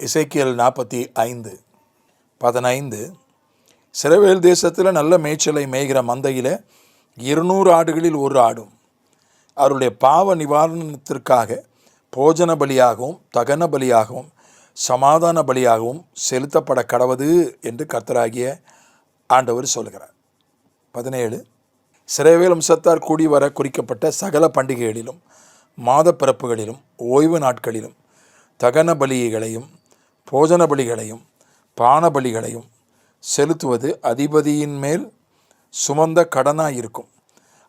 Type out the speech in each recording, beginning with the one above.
இசைக்கியல் நாற்பத்தி ஐந்து பதினைந்து சிறவேல் தேசத்தில் நல்ல மேய்ச்சலை மேய்கிற மந்தையில் இருநூறு ஆடுகளில் ஒரு ஆடும். அவருடைய பாவ நிவாரணத்திற்காக போஜன பலியாகவும் தகன பலியாகவும் சமாதான பலியாகவும் செலுத்தப்பட கடவது என்று கர்த்தராகிய ஆண்டவர் சொல்கிறார் பதினேழு சிறைவேல் வம்சத்தார் கூடி வர குறிக்கப்பட்ட சகல பண்டிகைகளிலும் மாத பிறப்புகளிலும் ஓய்வு நாட்களிலும் தகன பலிகளையும் போஜன பலிகளையும் பான பலிகளையும் செலுத்துவது அதிபதியின் மேல் சுமந்த கடனாக இருக்கும்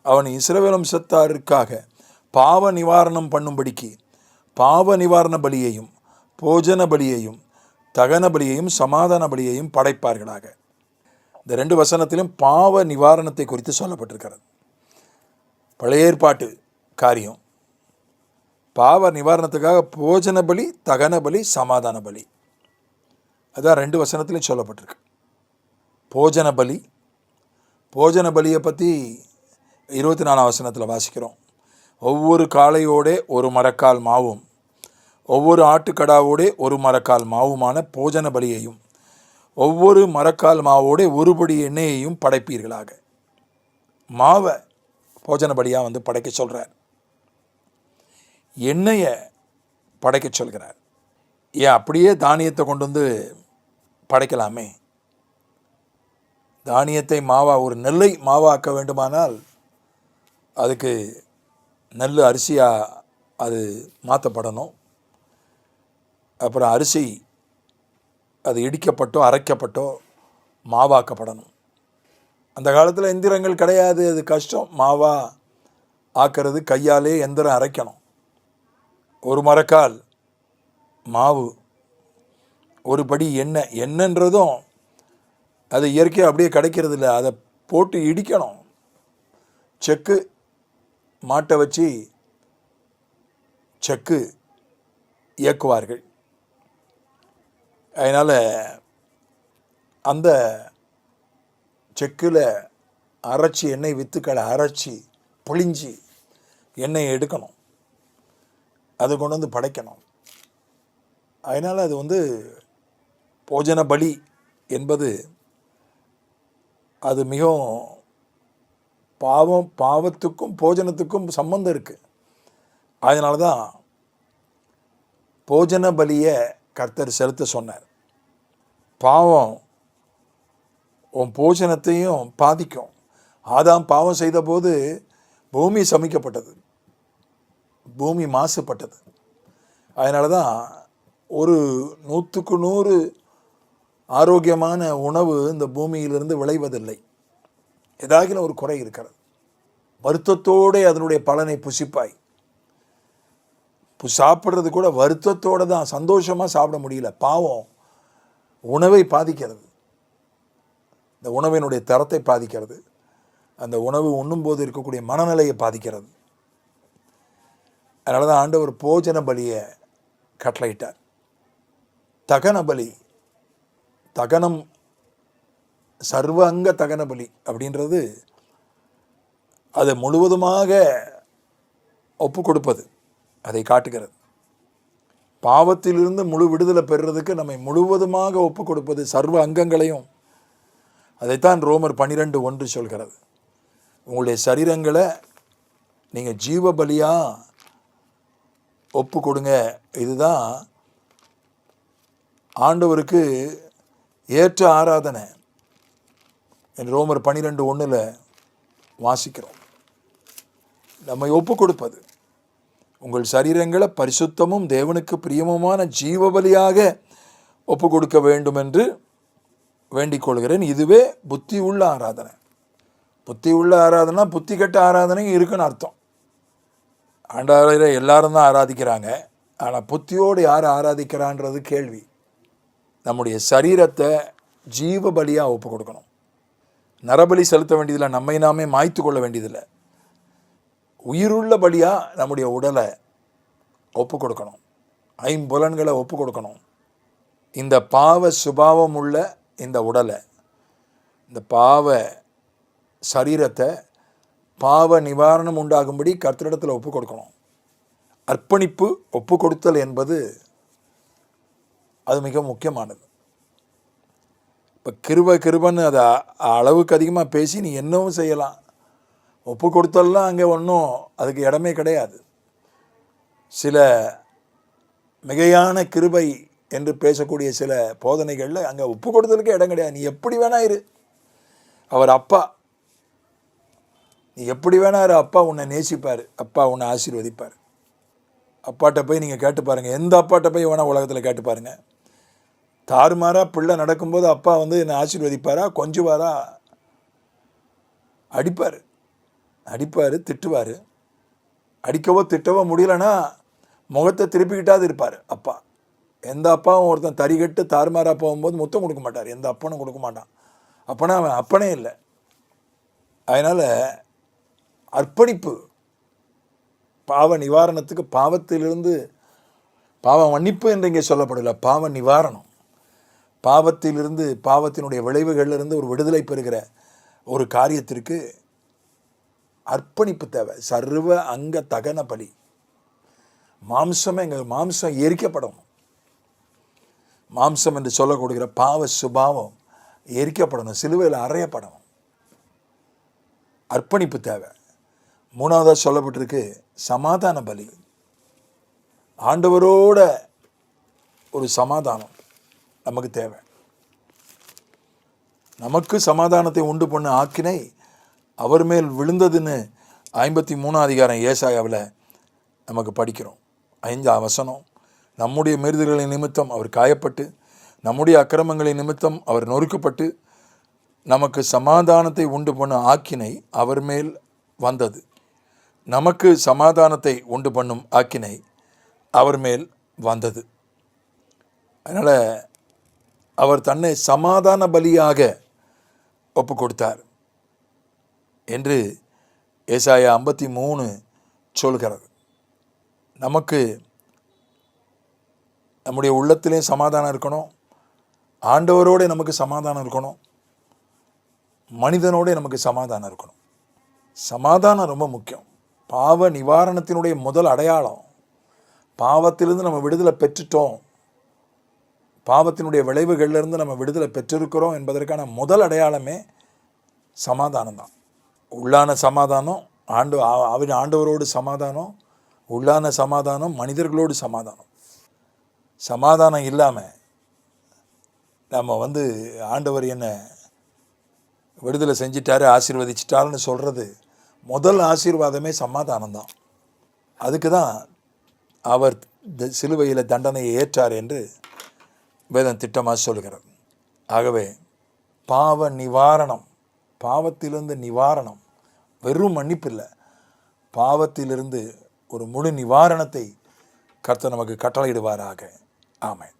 அவன் இஸ்ரவேல் வம்சத்தாருக்காக பாவ நிவாரணம் பண்ணும்படிக்கு பாவ நிவாரண பலியையும் போஜன பலியையும் தகன பலியையும் சமாதான பலியையும் படைப்பார்களாக. இந்த ரெண்டு வசனத்திலும் பாவ நிவாரணத்தை குறித்து சொல்லப்பட்டிருக்கிறது. பழைய ஏற்பாட்டு காரியம். பாவ நிவாரணத்துக்காக போஜன பலி தகன பலி சமாதான பலி. அதான் ரெண்டு வசனத்திலையும் சொல்லப்பட்டிருக்கு. போஜன பலி போஜன பலியை பற்றி இருபத்தி நாலாம் வசனத்தில் வாசிக்கிறோம். ஒவ்வொரு காளையோடே ஒரு மரக்கால் மாவும் ஒவ்வொரு ஆட்டுக்கடாவோடே ஒரு மரக்கால் மாவுமான போஜன பலியையும் ஒவ்வொரு மரக்கால் மாவோடே ஒருபடி எண்ணெயையும் படைப்பீர்களாக. மாவை போஜன பலியாக வந்து படைக்க சொல்கிறார் எண்ணெயை படைக்க சொல்கிறார். ஏன் அப்படியே தானியத்தை கொண்டு வந்து படைக்கலாமே. தானியத்தை மாவா ஒரு நெல்லை மாவாக்க வேண்டுமானால் அதுக்கு நெல் அரிசியாக அது மாற்றப்படணும் அப்புறம் அரிசி அது இடிக்கப்பட்டோ அரைக்கப்பட்டோ மாவாக்கப்படணும். அந்த காலத்தில் எந்திரங்கள் கிடையாது அது கஷ்டம். மாவா ஆக்கிறது கையாலே எந்திரம் அரைக்கணும். ஒரு மரக்கால் மாவு ஒரு படி என்ன என்னன்றதும் அது இயற்கையாக அப்படியே கிடைக்கிறது இல்லை அதை போட்டு இடிக்கணும். செக்கு மாட்டை வச்சு செக்கு இயக்குவார்கள். அதனால் அந்த செக்கில் அரைச்சி எண்ணெய் வித்துக்களை அரைச்சி புழிஞ்சி எண்ணெயை எடுக்கணும். அதை கொண்டு வந்து படைக்கணும். அதனால் அது வந்து போஜன பலி என்பது அது மிகவும் பாவம் பாவத்துக்கும் போஜனத்துக்கும் சம்பந்தம் இருக்குது அதனால தான் போஜன பலியை கர்த்தர் செலுத்த சொன்னார். பாவம் உன் போஜனத்தையும் பாதிக்கும். ஆதாம் பாவம் செய்தபோது பூமி சமைக்கப்பட்டது. பூமி மாசுபட்டது. அதனால தான் ஒரு நூற்றுக்கு நூறு ஆரோக்கியமான உணவு இந்த பூமியிலிருந்து விளைவதில்லை. ஏதாகின ஒரு குறை இருக்கிறது. வருத்தத்தோடு அதனுடைய பலனை புசிப்பாய். சாப்பிட்றது கூட வருத்தத்தோடு தான் சந்தோஷமாக சாப்பிட முடியல. பாவம். உணவை பாதிக்கிறது. இந்த உணவினுடைய தரத்தை பாதிக்கிறது. அந்த உணவு உண்ணும்போது இருக்கக்கூடிய மனநிலையை பாதிக்கிறது. அதனால தான் ஆண்டவர் போஜன பலியை கட்டளையிட்டார். தகன பலி தகனம் சர்வ அங்க தகன பலி அப்படின்றது அதை முழுவதுமாக ஒப்பு கொடுப்பது அதை காட்டுகிறது. பாவத்திலிருந்து முழு விடுதலை பெறுறதுக்கு நம்மை முழுவதுமாக ஒப்பு கொடுப்பது சர்வ அங்கங்களையும் அதைத்தான் ரோமர் பன்னிரெண்டு ஒன்று சொல்கிறது. உங்களுடைய சரீரங்களை நீங்கள் ஜீவ பலியாக ஒப்பு கொடுங்க. இதுதான் ஆண்டவருக்கு ஏற்ற ஆராதனை என் ரோமர் பன்னிரெண்டு ஒன்றில் வாசிக்கிறோம். நம்மை ஒப்பு கொடுப்பது உங்கள் சரீரங்களை பரிசுத்தமும் தேவனுக்கு பிரியமுமான ஜீவபலியாக ஒப்பு கொடுக்க வேண்டும் என்று வேண்டிக் கொள்கிறேன் இதுவே புத்தி உள்ள ஆராதனை. புத்தி உள்ள ஆராதனை புத்தி கட்ட ஆராதனையும் இருக்குன்னு அர்த்தம். ஆண்டாளையில் எல்லாரும் தான் ஆராதிக்கிறாங்க. ஆனால் புத்தியோடு யார் ஆராதிக்கிறான்றது கேள்வி. நம்முடைய சரீரத்தை ஜீவ பலியாக ஒப்பு கொடுக்கணும். நரபலி செலுத்த வேண்டியதில்லை நம்மை நாமே மாய்த்து கொள்ள வேண்டியதில்லை. உயிருள்ள பலியாக நம்முடைய உடலை ஒப்பு கொடுக்கணும். ஐம்புலன்களை ஒப்பு கொடுக்கணும். இந்த பாவ சுபாவம் உள்ள இந்த உடலை இந்த பாவ சரீரத்தை பாவ நிவாரணம் உண்டாகும்படி கர்த்தரிடத்தில் ஒப்பு கொடுக்கணும். அர்ப்பணிப்பு ஒப்பு கொடுத்தல் என்பது அது மிக முக்கியமானது. இப்போ கிருப கிருபன்னு அதை அளவுக்கு அதிகமாக பேசி நீ என்னவும் செய்யலாம். ஒப்பு கொடுத்தல்லாம் அங்கே ஒன்றும் அதுக்கு இடமே கிடையாது. சில மிகையான கிருபை என்று பேசக்கூடிய சில போதனைகளில் அங்கே ஒப்பு கொடுத்தலுக்கு இடம் கிடையாது. நீ எப்படி வேணா இரு. அவர் அப்பா. நீ எப்படி வேணா இரு. அப்பா உன்னை நேசிப்பார். அப்பா உன்னை ஆசீர்வதிப்பார். அப்பாட்ட போய் நீங்கள் கேட்டு பாருங்கள் எந்த அப்பாட்ட போய் வேணால் உலகத்தில் கேட்டு பாருங்கள் தாறுமாறாக பிள்ளை நடக்கும்போது அப்பா வந்து என்னை ஆசீர்வதிப்பாரா? கொஞ்சுவாரா? அடிப்பார். அடிப்பார் திட்டுவார். அடிக்கவோ திட்டவோ முடியலன்னா முகத்தை திருப்பிக்கிட்டாது இருப்பார் அப்பா. எந்த அப்பாவும் ஒருத்தன் தறிகட்டு தாறுமாறாக போகும்போது முத்தம் கொடுக்க மாட்டார். எந்த அப்பனும் கொடுக்க மாட்டான். அப்பனா அவன் அப்பனே இல்லை. அதனால் அர்ப்பணிப்பு பாவ நிவாரணத்துக்கு பாவத்திலிருந்து பாவ மன்னிப்பு என்று இங்கே சொல்லப்படல பாவ நிவாரணம். பாவத்திலிருந்து பாவத்தினுடைய விளைவுகளிலிருந்து ஒரு விடுதலை பெறுகிற ஒரு காரியத்திற்கு அர்ப்பணிப்பு தேவை. சர்வ அங்க தகன பலி. மாம்சமே எங்கள் மாம்சம் எரிக்கப்படணும் மாம்சம் என்று சொல்லக்கூடிய பாவ சுபாவம் எரிக்கப்படணும். சிலுவையில் அறையப்படணும். அர்ப்பணிப்பு தேவை. மூணாவதாக சொல்லப்பட்டிருக்கு சமாதான பலி. ஆண்டவரோட ஒரு சமாதானம். நமக்கு தேவை. நமக்கு சமாதானத்தை உண்டு பண்ண ஆக்கினை அவர் மேல் விழுந்ததுன்னு ஐம்பத்தி மூணாம் அதிகாரம் ஏசாயாவில் நமக்கு படிக்கிறோம். ஐந்தாம் வசனம் நம்முடைய மீறுதல்களின் நிமித்தம் அவர் காயப்பட்டு நம்முடைய அக்கிரமங்களின் நிமித்தம் அவர் நொறுக்கப்பட்டு நமக்கு சமாதானத்தை உண்டு பண்ண ஆக்கினை அவர் மேல் வந்தது. நமக்கு சமாதானத்தை உண்டு பண்ணும் ஆக்கினை அவர் மேல் வந்தது. அதனால் அவர் தன்னை சமாதான பலியாக ஒப்பு கொடுத்தார் என்று ஏசாயா ஐம்பத்தி மூணு சொல்கிறது. நமக்கு நம்முடைய உள்ளத்திலையும் சமாதானம் இருக்கணும். ஆண்டவரோட நமக்கு சமாதானம் இருக்கணும். மனிதனோட நமக்கு சமாதானம் இருக்கணும். சமாதானம் ரொம்ப முக்கியம். பாவ நிவாரணத்தினுடைய முதல் அடையாளம் பாவத்திலிருந்து நம்ம விடுதலை பெற்றுட்டோம். பாவத்தினுடைய விளைவுகளிலிருந்து நம்ம விடுதலை பெற்றிருக்கிறோம் என்பதற்கான முதல் அடையாளமே சமாதானம் தான் உள்ளான சமாதானம் ஆண்டு அவன் ஆண்டவரோடு சமாதானம் உள்ளான சமாதானம் மனிதர்களோடு சமாதானம். சமாதானம் இல்லாமல் நம்ம வந்து ஆண்டவர் என்ன விடுதலை செஞ்சிட்டாரு ஆசீர்வதிச்சிட்டாருன்னு சொல்கிறது முதல் ஆசீர்வாதமே சமாதானம் தான் அதுக்கு தான் அவர் சிலுவையில் தண்டனையை ஏற்றார் என்று வேதம் திட்டமாக சொல்கிறது ஆகவே பாவ நிவாரணம் பாவத்திலிருந்து நிவாரணம் வெறும் மன்னிப்பு இல்லை. பாவத்திலிருந்து ஒரு முழு நிவாரணத்தை கர்த்தர் நமக்கு கட்டளையிடுவாராக. ஆமாம்